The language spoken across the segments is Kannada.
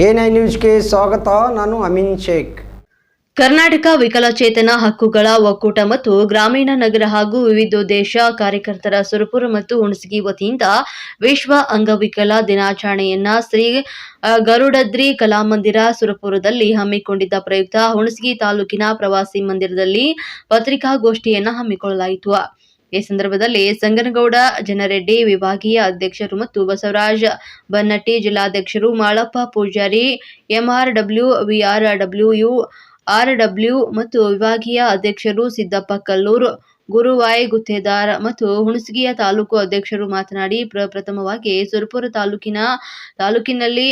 ಎ ನೈನ್ ನ್ಯೂಸ್ಗೆ ಸ್ವಾಗತ. ನಾನು ಅಮೀನ್ ಶೇಖ್. ಕರ್ನಾಟಕ ವಿಕಲಚೇತನ ಹಕ್ಕುಗಳ ಒಕ್ಕೂಟ ಮತ್ತು ಗ್ರಾಮೀಣ ನಗರ ಹಾಗೂ ವಿವಿಧೋದ್ದೇಶ ಕಾರ್ಯಕರ್ತರ ಸುರಪುರ ಮತ್ತು ಹುಣಸಗಿ ವತಿಯಿಂದ ವಿಶ್ವ ಅಂಗವಿಕಲ ದಿನಾಚರಣೆಯನ್ನ ಶ್ರೀ ಗರುಡದ್ರಿ ಕಲಾಮಂದಿರ ಸುರಪುರದಲ್ಲಿ ಹಮ್ಮಿಕೊಂಡಿದ್ದ ಪ್ರಯುಕ್ತ ಹುಣಸಗಿ ತಾಲೂಕಿನ ಪ್ರವಾಸಿ ಮಂದಿರದಲ್ಲಿ ಪತ್ರಿಕಾಗೋಷ್ಠಿಯನ್ನು ಹಮ್ಮಿಕೊಳ್ಳಲಾಯಿತು. ಈ ಸಂದರ್ಭದಲ್ಲಿ ಸಂಗನಗೌಡ ಜನರೆಡ್ಡಿ ವಿಭಾಗೀಯ ಅಧ್ಯಕ್ಷರು ಮತ್ತು Basavaraja Bannatti ಜಿಲ್ಲಾಧ್ಯಕ್ಷರು Malappa Poojari, MRW, VRW, RW ಮತ್ತು ವಿಭಾಗೀಯ ಅಧ್ಯಕ್ಷರು ಸಿದ್ದಪ್ಪ ಕಲ್ಲೂರು, ಗುರುವಾಯ್ ಗುತ್ತೇದಾರ್ ಮತ್ತು ಹುಣಸಗಿಯ ತಾಲೂಕು ಅಧ್ಯಕ್ಷರು ಮಾತನಾಡಿ ಪ್ರಪ್ರಥಮವಾಗಿ ಸುರಪುರ ತಾಲೂಕಿನ, ತಾಲೂಕಿನಲ್ಲಿ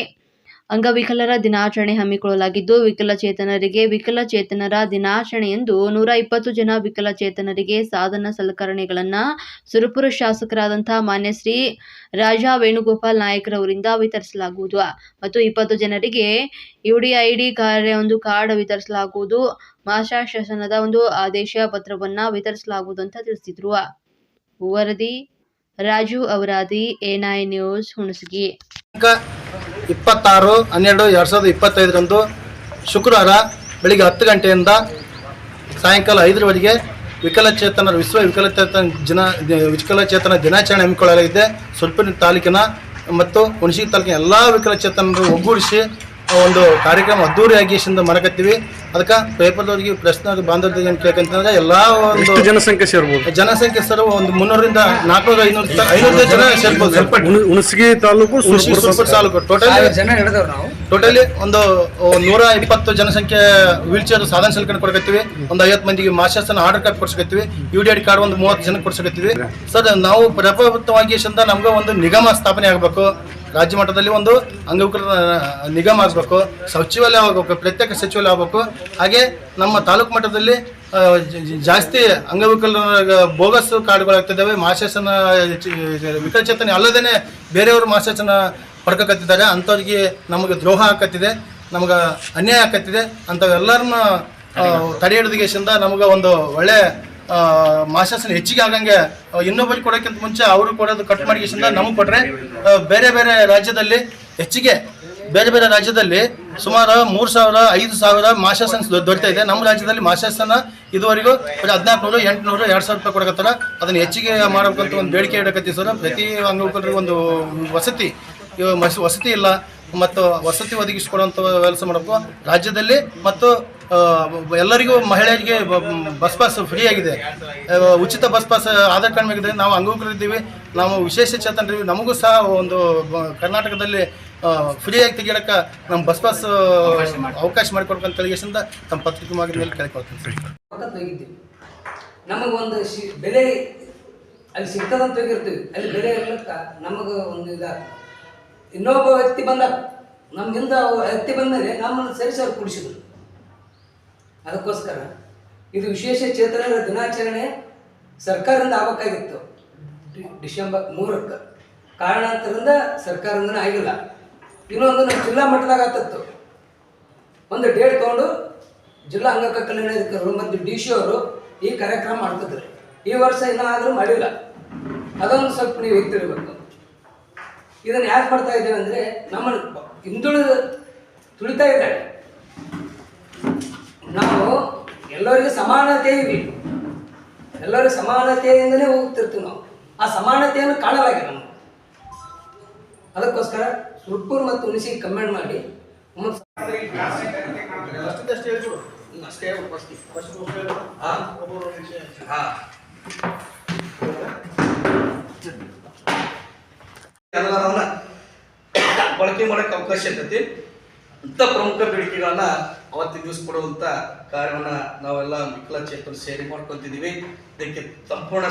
ಅಂಗವಿಕಲರ ದಿನಾಚರಣೆ ಹಮ್ಮಿಕೊಳ್ಳಲಾಗಿದ್ದು, ವಿಕಲಚೇತನರಿಗೆ ವಿಕಲಚೇತನರ ದಿನಾಚರಣೆಯಂದು ನೂರ ಇಪ್ಪತ್ತು ಜನ ವಿಕಲಚೇತನರಿಗೆ ಸಾಧನ ಸಲಕರಣೆಗಳನ್ನು ಸುರಪುರ ಶಾಸಕರಾದಂತಹ ಮಾನ್ಯ ಶ್ರೀ ರಾಜಾ ವೇಣುಗೋಪಾಲ್ ನಾಯಕರವರಿಂದ ವಿತರಿಸಲಾಗುವುದು. ಮತ್ತು ಇಪ್ಪತ್ತು ಜನರಿಗೆ ಯು ಡಿ ಐ ಡಿ ಕಾರ್ಯ ಒಂದು ಕಾರ್ಡ್ ವಿತರಿಸಲಾಗುವುದು. ಮಾಷಾ ಶಾಸನದ ಒಂದು ಆದೇಶ ಪತ್ರವನ್ನ ವಿತರಿಸಲಾಗುವುದು ಅಂತ ತಿಳಿಸಿದ್ರು. ವರದಿ, ರಾಜು ಅವರಾದಿ, ಎ ನ್ಯೂಸ್ ಹುಣಸಗಿ. ಇಪ್ಪತ್ತಾರು, ಹನ್ನೆರಡು, ಎರಡು ಸಾವಿರದ ಇಪ್ಪತ್ತೈದರಂದು ಶುಕ್ರವಾರ ಬೆಳಿಗ್ಗೆ ಹತ್ತು ಗಂಟೆಯಿಂದ ಸಾಯಂಕಾಲ ಐದರವರೆಗೆ ವಿಕಲಚೇತನರ ವಿಶ್ವ ವಿಕಲಚೇತನ ದಿನ, ವಿಕಲಚೇತನ ದಿನಾಚರಣೆ ಹಮ್ಮಿಕೊಳ್ಳಲಾಗಿದೆ. ಸುಲ್ಪುರ ತಾಲೂಕಿನ ಮತ್ತು ಹುಣಸಿ ತಾಲೂಕಿನ ಎಲ್ಲ ವಿಕಲಚೇತನರು ಒಗ್ಗೂಡಿಸಿ ಒಂದು ಕಾರ್ಯಕ್ರಮ ಅದ್ದೂರಿಯಾಗಿ ಶಿಂದ ಮನಕತ್ತೀವಿ. ಅದಕ್ಕೆ ಪೇಪರ್ದವ್ರಿಗೆ ಪ್ರಶ್ನೆ ಬಾಂಧವ್ಯ ಏನು ಕೇಳ್ಕೊಂತಂದ್ರೆ ಎಲ್ಲ ಒಂದು ಜನಸಂಖ್ಯೆ ಸೇರ್ಬೋದು. ಜನಸಂಖ್ಯೆ ಸರ್ ಒಂದು ಮುನ್ನೂರಿಂದ ನಾಲ್ಕುನೂರ ಐನೂರು ಐನೂರು ಜನ ಸೇರ್ಬೋದು. ಸ್ವಲ್ಪ ಹುಣಸಗಿ ತಾಲೂಕು ತಾಲೂಕು. ಟೋಟಲಿ ಜನ ನಾವು. ಟೋಟಲಿ ಒಂದು ನೂರ ಇಪ್ಪತ್ತು ಜನಸಂಖ್ಯೆ ವೀಲ್ ಚೇರ್ ಸಾಧನ ಸಲಕರಣೆ ಕೊಡ್ಕತ್ತೀವಿ. ಒಂದು ಐವತ್ತು ಮಂದಿಗೆ ಮಾಸ್ಟರ್ಸನ್ನ ಆರ್ಡರ್ ಕಾರ್ಡ್ ಕೊಡ್ಸಕತ್ತೀವಿ. ಯು ಡಿ ಐಡಿ ಕಾರ್ಡ್ ಒಂದು ಮೂವತ್ತು ಜನಕ್ಕೆ ಕೊಡ್ಸಕತ್ತೀವಿ. ಸರ್. ನಾವು ಪ್ರಭಾವಿತವಾಗಿ ಸಂದ ನಮ್ಗೆ ಒಂದು ನಿಗಮ ಸ್ಥಾಪನೆ ಆಗಬೇಕು. ರಾಜ್ಯ ಮಟ್ಟದಲ್ಲಿ ಒಂದು ಅಂಗವಿಕಲರ ನಿಗಮ ಆಗಬೇಕು, ಸಚಿವಾಲಯ ಆಗಬೇಕು, ಪ್ರತ್ಯೇಕ ಸಚಿವಾಲಯ ಆಗಬೇಕು. ಹಾಗೆ ನಮ್ಮ ತಾಲೂಕು ಮಟ್ಟದಲ್ಲಿ ಜಾಸ್ತಿ ಅಂಗವಿಕಲರ ಬೋಗಸ್ ಕಾರ್ಡ್ಗಳಾಗ್ತಿದ್ದಾವೆ. ಮಾಶಾಸನ ವಿಕಲಚೇತನ ಅಲ್ಲದೇ ಬೇರೆಯವರು ಮಾಶಾಸನ ಪಡ್ಕಕತ್ತಿದ್ದಾರೆ. ಅಂಥವ್ರಿಗೆ ನಮಗೆ ದ್ರೋಹ ಹಾಕತ್ತಿದೆ ನಮಗೆ ಅನ್ಯಾಯ ಆಕತ್ತಿದೆ ಅಂಥವೆಲ್ಲರನ್ನ ತಡೆ ನಮಗೆ ಒಂದು ಒಳ್ಳೆ ಮಾಶಾಸನ ಹೆಚ್ಚಿಗೆ ಆಗಂಗೆ ಇನ್ನೊಬ್ಬರಿಗೆ ಕೊಡೋಕ್ಕಿಂತ ಮುಂಚೆ ಅವರು ಕೊಡೋದು ಕಟ್ ಮಾಡಿಗೆಸಿಂದ ನಮಗೆ ಕೊಟ್ಟರೆ ಬೇರೆ ಬೇರೆ ರಾಜ್ಯದಲ್ಲಿ ಹೆಚ್ಚಿಗೆ, ಬೇರೆ ಬೇರೆ ರಾಜ್ಯದಲ್ಲಿ ಸುಮಾರು ಮೂರು ಸಾವಿರ, ಐದು ಸಾವಿರ ಮಾಸ್ಟರ್ಸನ್ಸ್ ದೊರೀತಾ ಇದೆ. ನಮ್ಮ ರಾಜ್ಯದಲ್ಲಿ ಮಾಶಾಸನ ಇದುವರೆಗೂ ಹದಿನಾಲ್ಕುನೂರು, ಎಂಟುನೂರು, ಎರಡು ಸಾವಿರ ರೂಪಾಯಿ ಕೊಡಕತ್ತಾರ. ಅದನ್ನ ಹೆಚ್ಚಿಗೆ ಮಾಡಬೇಕಂತ ಒಂದು ಬೇಡಿಕೆ ಇಡಕತ್ತೀವಿ ಸರ್. ಪ್ರತಿ ಅಂಗವಿಕಲರಿಗೆ ಒಂದು ವಸತಿ ವಸತಿ ಇಲ್ಲ. ಮತ್ತು ವಸತಿ ಒದಗಿಸಿಕೊಡುವಂಥ ಕೆಲಸ ಮಾಡಬೇಕು. ರಾಜ್ಯದಲ್ಲಿ ಮತ್ತು ಎಲ್ಲರಿಗೂ ಮಹಿಳೆಯರಿಗೆ ಬಸ್ ಪಾಸ್ ಫ್ರೀ ಆಗಿದೆ. ಉಚಿತ ಬಸ್ ಪಾಸ್ ಆಧಾರ್ ಕಾರ್ಡ್ ಮೇಗಿದೆ ನಾವು ಅಂಗವಿಕಲರಿದ್ದೀವಿ ನಾವು ವಿಶೇಷ ಚೇತನರಿದ್ದೀವಿ. ನಮಗೂ ಸಹ ಒಂದು ಕರ್ನಾಟಕದಲ್ಲಿ ಫ್ರೀಯಾಗಿ ತೆಗಿಯೋಕೆ ನಮ್ಮ ಬಸ್ ಪಾಸ್ ಅವಕಾಶ ಮಾಡಿಕೊಡ್ಬೇಕಂತ ತಿಳಿಗೆಸಿಂದ ತಮ್ಮ ಪತ್ರಿಕೆ ಮಾರ್ಗದ ಮೇಲೆ ಕೇಳ್ಕೊಳ್ತೀನಿ ನಮಗೊಂದು ಬೆಲೆ, ಅಲ್ಲಿ ಸಿಗ್ತದಂತ ಹೋಗಿರ್ತೀವಿ ಅಲ್ಲಿ ಬೆಲೆ ಇರ್ಲಕ್ಕ ನಮಗೆ ಒಂದು ಇದ. ಇನ್ನೊಬ್ಬ ವ್ಯಕ್ತಿ ಬಂದ ನಮ್ಗಿಂದ ವ್ಯಕ್ತಿ ಬಂದಮೇಲೆ ನಮ್ಮನ್ನು ಸೇರಿಸಿ ಅವ್ರು ಕುಡಿಸಿದ್ರು. ಅದಕ್ಕೋಸ್ಕರ ಇದು ವಿಶೇಷ ಚೇತನರ ದಿನಾಚರಣೆ ಸರ್ಕಾರದಿಂದ ಆಗಬೇಕಾಗಿತ್ತು. ಡಿಸೆಂಬರ್ ಮೂರಕ್ಕೆ. ಕಾರಣಾಂತರದಿಂದ ಸರ್ಕಾರದಿಂದ ಆಗಿಲ್ಲ. ಇನ್ನೊಂದು ನಮ್ಮ ಜಿಲ್ಲಾ ಮಟ್ಟದಾಗ ಆತತ್ತು ಒಂದು ಡೇಟ್ ತೊಗೊಂಡು ಜಿಲ್ಲಾ ಅಂಗಕ ಕಲ್ಯಾಣಾಧಿಕಾರಿಗಳು ಮತ್ತು ಡಿ ಸಿ ಅವರು ಈ ಕಾರ್ಯಕ್ರಮ ಮಾಡ್ತಿದ್ರು. ಈ ವರ್ಷ ಇನ್ನಾದರೂ ಮಾಡಿಲ್ಲ. ಅದೊಂದು ಸ್ವಲ್ಪ ನೀವು ಹೇಳ್ತಿರ್ಬೇಕು ಇದನ್ನು ಯಾಕೆ ಮಾಡ್ತಾ ಇದ್ದೇವೆ ಅಂದರೆ ನಮ್ಮ ಹಿಂದುಳಿದ ತುಳಿತಾ ಇದ್ದಾರೆ. ಎಲ್ಲರಿಗೂ ಸಮಾನತೆ ಇವೆ ಎಲ್ಲರಿಗೂ ಸಮಾನತೆಯಿಂದಲೇ ಹೋಗ್ತಿರ್ತೀವಿ ನಾವು ಆ ಸಮಾನತೆಯನ್ನು ಕಾಣಲಾಗಿ ನಮಗೆ ಅದಕ್ಕೋಸ್ಕರ ಸುರ್ಪುರ್ ಮತ್ತು ಉಣಿಸಿ ಕಮೆಂಟ್ ಮಾಡಿ ಎಲ್ಲರನ್ನ ಬಳಕೆ ಮಾಡಕ್ಕೆ ಅವಕಾಶ ಇರ್ತೈತಿ ಇಂಥ ಪ್ರಮುಖ ಬೇಡಿಕೆಗಳನ್ನ ಅವತ್ತಿನ ದಿವಸ ಕೊಡುವಂತ ಕಾರ್ಯವನ್ನ ನಾವೆಲ್ಲ ವಿಕಲಚೇತನ ಸೇರಿ ಮಾಡ್ಕೊತಿದ್ದೀವಿ. ಇದಕ್ಕೆ ಸಂಪೂರ್ಣ